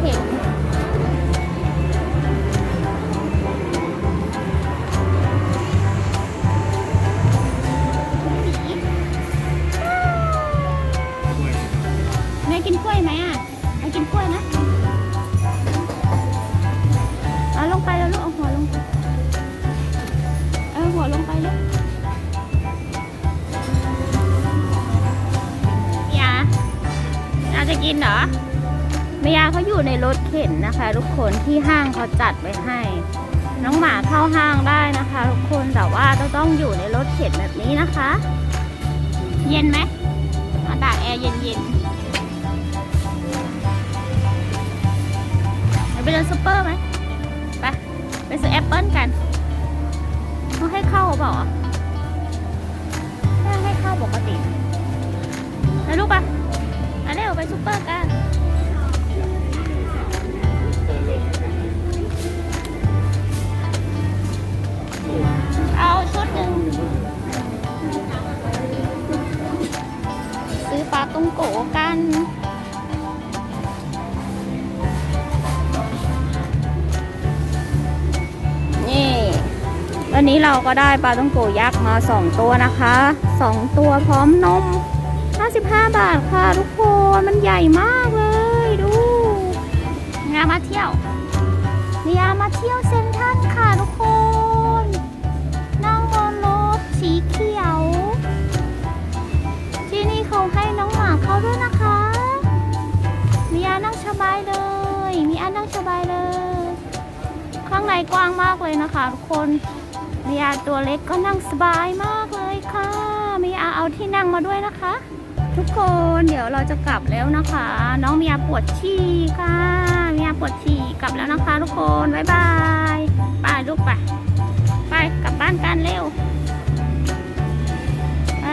เห็นแม่กินกล้วยไหมอะแม่กินกล้วยนะเอาลงไปแล้วลูกเอาหัวลงเอาหัวลงไปลูกอย่าเราจะกินเหรอ เมียเขาอยู่ในรถเข็นนะคะ ทุกคนที่ห้างเขาจัดไว้ให้ น้องหมาเข้าห้างได้นะคะ ทุกคนแต่ว่าต้องต้องอยู่ในรถเข็นแบบนี้นะคะ เย็นไหมอากาศแอร์เย็นๆไปเดินซูเปอร์ไหมไปไปซื้อแอปเปิลกันเขาให้เข้าเปล่าให้เข้าปกติไปลูกปะไปเร็วไปซูเปอร์กัน งโกกัน นี่ วันนี้เราก็ได้ปลาต้องโกยักษ์มาสองตัวนะคะสองตัวพร้อมนม 55 บาทค่ะทุกคน มันใหญ่มากเลยดูงามาเที่ยวเนียมาเที่ยวเซ็นทรัลค่ะทุกคน บายเลย มีอานั่งสบายเลย ข้างในกว้างมากเลยนะคะทุกคนเมีอาตัวเล็กก็นั่งสบายมากเลยค่ะ มีอาเอาที่นั่งมาด้วยนะคะ ทุกคนเดี๋ยวเราจะกลับแล้วนะคะ น้องมีอาปวดฉี่ค่ะมีอาปวดฉี่กลับแล้วนะคะทุกคนบ๊ายบายไปลูกไปไปกลับบ้านกันเร็วไป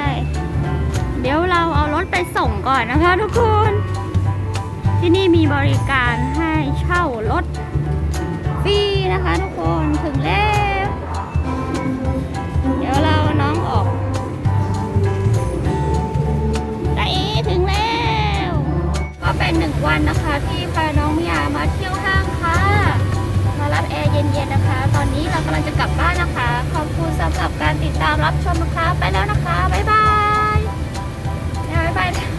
เดี๋ยวเราเอารถไปส่งก่อนนะคะ ทุกคน ที่นี่มีบริการให้เช่ารถฟรีนะคะทุกคนถึงแล้ว เดี๋ยวเราน้องออกไปถึงแล้ว ก็เป็นหนึ่งวันนะคะที่พาน้องมิยามาเที่ยวห้างค่ะ มารับแอร์เย็นๆนะคะ ตอนนี้เรากำลังจะกลับบ้านนะคะ ขอบคุณสำหรับการติดตามรับชมนะคะ ไปแล้วนะคะ บ๊ายบายบ๊ายบาย